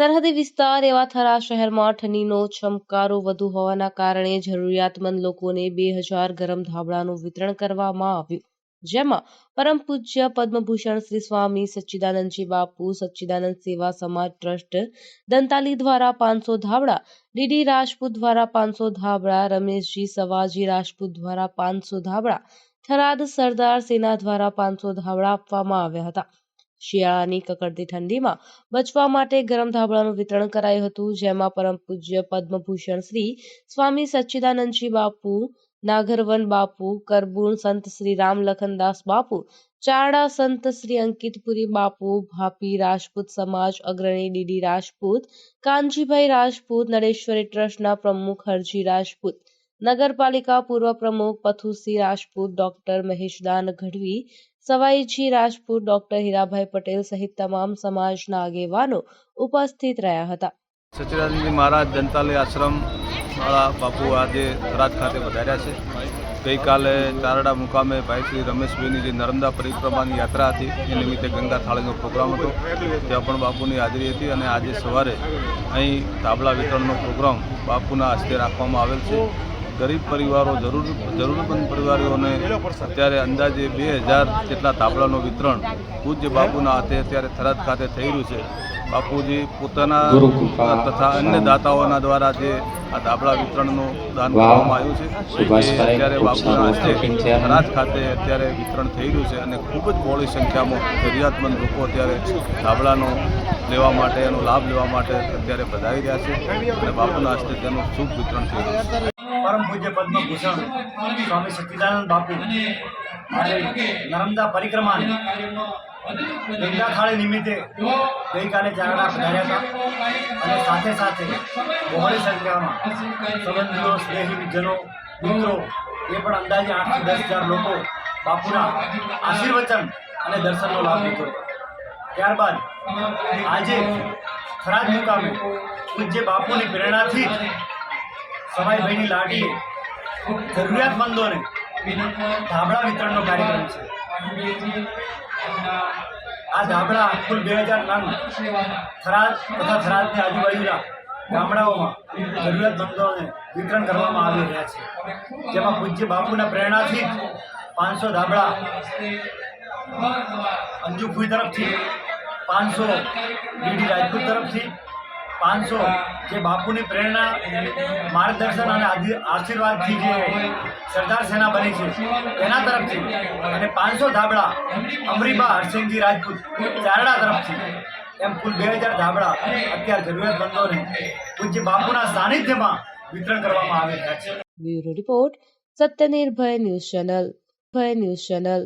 સરહદી વિસ્તાર એવા થરા શહેરમાં ઠંડીનો ચમકારો વધુ હોવાના કારણે જરૂરિયાતમંદ લોકોને બે હજાર ગરમ ધાબળાનું વિતરણ કરવામાં આવ્યું, જેમાં પરમ પૂજ્ય પદ્મભૂષણ શ્રી સ્વામી સચ્ચિદાનંદજી બાપુ, સચ્ચિદાનંદ સેવા સમાજ ટ્રસ્ટ, દંતાલી દ્વારા પાંચસો ધાબળા, ડીડી રાજપૂત દ્વારા પાંચસો ધાબળા, રમેશજી સવાજી રાજપૂત દ્વારા પાંચસો ધાબળા, થરાદ સરદાર સેના દ્વારા પાંચસો ધાબળા આપવામાં આવ્યા હતા. શિયાળાની કકડતી ઠંડીમાં બચવા માટે ગરમ ધાબળાનું વિતરણ કરાયું હતું, જેમાં પરમ પૂજ્ય પદ્મભૂષણ શ્રી સ્વામી સચ્ચિદાનંદજી બાપુ, નાગરવન બાપુ, કરબૂણ સંત શ્રી રામ લખનદાસ બાપુ, ચારડા સંત શ્રી અંકિતપુરી બાપુ, ભાપી રાજપૂત સમાજ, અગ્રણી ડીડી રાજપૂત, કાનજીભાઈ રાજપૂત, નરેશ્વરી ટ્રસ્ટના પ્રમુખ હરજી રાજપૂત નગરપાલિકા પૂર્વ પ્રમુખ પથુસિંહ રાજપૂત ડોક્ટર મહેશદાન ગઢવી, સવાઈજી રાજપૂત ડોક્ટર હીરાભાઈ પટેલ સહિત તમામ સમાજના આગેવાનો ઉપસ્થિત રહ્યા હતા. સચિદાનંદજી મહારાજ જનતાલય આશ્રમ વાળા બાપુ આજે થરાદ ખાતે વધાર્યા છે. ગઈકાલે તારડા મુકામે ભાઈ શ્રી રમેશભાઈની જે નર્મદા પરિક્રમાની યાત્રા હતી, એ નિમિત્તે ગંગા થાળીનો પ્રોગ્રામ હતો. ત્યાં પણ બાપુની હાજરી હતી અને આજે સવારે અહીં તાબલા વિતરણનો પ્રોગ્રામ બાપુના હસ્તે રાખવામાં આવેલ છે. ગરીબ પરિવારો જરૂર જરૂરતમંદ પરિવારોને અત્યારે અંદાજે બે હજાર જેટલા તાબલાનું વિતરણ પૂજ્ય બાપુના હાથે અત્યારે થરાદ ખાતે થઈ રહ્યું છે. બાપુજી પોતાના તથા અન્ય દાતાઓના દ્વારા જે આ દાબડા વિતરણનું દાન કરવામાં આવ્યું છે અત્યારે બાપુના હસ્તે થરાદ ખાતે અત્યારે વિતરણ થઈ રહ્યું છે અને ખૂબ જ બહોળી સંખ્યામાં જરૂરિયાતમંદ લોકો અત્યારે દાબડાનો લેવા માટે, એનો લાભ લેવા માટે અત્યારે પધારી રહ્યા છે. અને બાપુના હસ્તે તેનું શુભ વિતરણ થઈ છે. પરમ પૂજ્ય પદ્મભૂષણ સ્વામી સચ્ચિદાનંદ બાપુ નર્મદા પરિક્રમાની ગંગા થાળી નિમિત્તે ગઈકાલે ચારડા પધાર્યા હતા. અને સાથે સાથે બહોળી સંખ્યામાં સંબંધીઓ સ્નેહીજનો મિત્રો, એ પણ અંદાજે આઠથી દસ હજાર લોકો બાપુના આશીર્વચન અને દર્શનનો લાભ લીધો. ત્યારબાદ આજે થરાદ મુકામે પૂજ્ય બાપુની પ્રેરણાથી સવાઈભાઈની લાડીએ જરૂરિયાતમંદોને ધાબળા વિતરણનો કાર્યક્રમ છે. આ ધાબળા કુલ બે હજાર નંગ થરાદ તથા થરાદની આજુબાજુના ગામડાઓમાં જરૂરિયાતમંદોને વિતરણ કરવામાં આવી રહ્યા છે. જેમાં પૂજ્ય બાપુના પ્રેરણાથી પાંચસો ધાબળા અંજુફુઈ તરફથી પાંચસો, ડીડી રાજપૂત તરફથી પાંચસો, જે બાપુની પ્રેરણા, માર્ગદર્શન અને આશીર્વાદથી જે સરદાર સેના બની છે, એના તરફથી અને પાંચસો ધાબળા અમરીબા હરસિંહજી રાજપૂત ચારડા તરફથી, એમ કુલ બે હજાર ધાબળા અત્યારે જરૂરિયાતમંદોને પૂજ્ય બાપુના સાનિધ્યમાં વિતરણ કરવામાં આવી રહ્યા છે. Bureau report Satyanirbhay news channel, Bhay news channel.